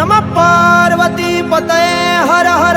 નમ Parvati પતય Har Har